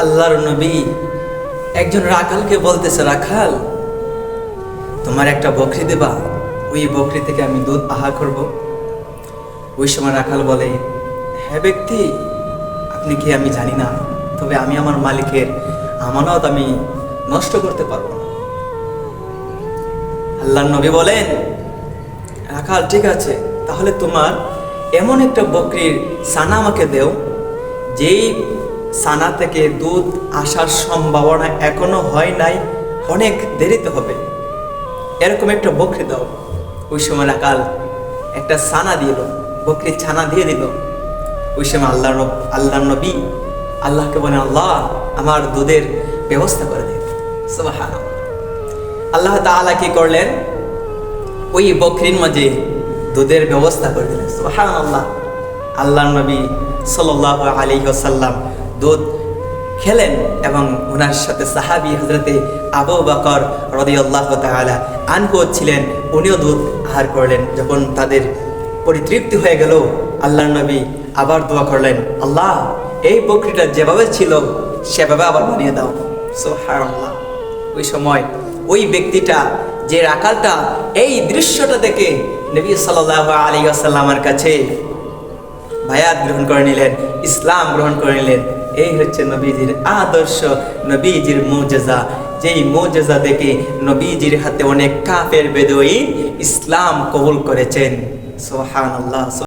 আল্লাহর নবী। একজন রাখালকে বলতেছে, রাখাল, তোমার একটা বকরি দেবা। ওই বকরি থেকে আমি দুধ আহার করব। ওই সময় রাখাল বলে হ্যাঁ ব্যক্তি, আপনি কি আমি জানি না? তবে আমি আমার মালিকের আমানত আমি নষ্ট করতে পারব না। আল্লাহ নবী বলেন, রাখাল, ঠিক আছে, তাহলে তোমার এমন একটা বকরির সানা আমাকে দেও, যেই সানা থেকে দুধ আসার সম্ভাবনা এখনও হয় নাই, অনেক দেরিতে হবে। এরকম একটা বকরি দাও। ওই সময় রাখাল একটা সানা দিল, বকরির ছানা দিয়ে দিল। ওই সময় আল্লাহ আল্লাহ নবী আল্লাহকে বলেন, আল্লাহ, আমার দুধের ব্যবস্থা করে দিন আল্লাহ তাআলা কি করলেন? ওই বকরির মাঝে দুধের ব্যবস্থা করে দিলেন। সুবহানাল্লাহ। আল্লাহ আল্লাহ নবী সাল্লাল্লাহু আলাইহি ওয়াসাল্লাম দুধ খেলেন এবং ওনার সাথে সাহাবী হযরতে আবু বকর রাদিয়াল্লাহু তাআলা আনহু ছিলেন, উনিও দুধ আহার করলেন। যখন তাদের পরিতৃপ্তি হয়ে গেল আল্লাহ নবী আবার দোয়া করলেন, আল্লাহ, এই বকরিটা যেভাবে ছিল, সেভাবে আবার বানিয়ে দাও। সো সুবহানাল্লাহ। ওই সময় ওই ব্যক্তিটা যে রাখালটা এই দৃশ্যটা দেখে নবী সাল্লাল্লাহু আলাইহি ওয়াসাল্লামের কাছে বায়াত গ্রহণ করে নিলেন, ইসলাম গ্রহণ করে নিলেন। এই হচ্ছে নবীজির আদর্শ, নবীজির মোজেজা। যেই মোজেজা দেখে নবীজির হাতে অনেক কাপের বেদই ইসলাম কবুল করেছেন। সুবহানাল্লাহ।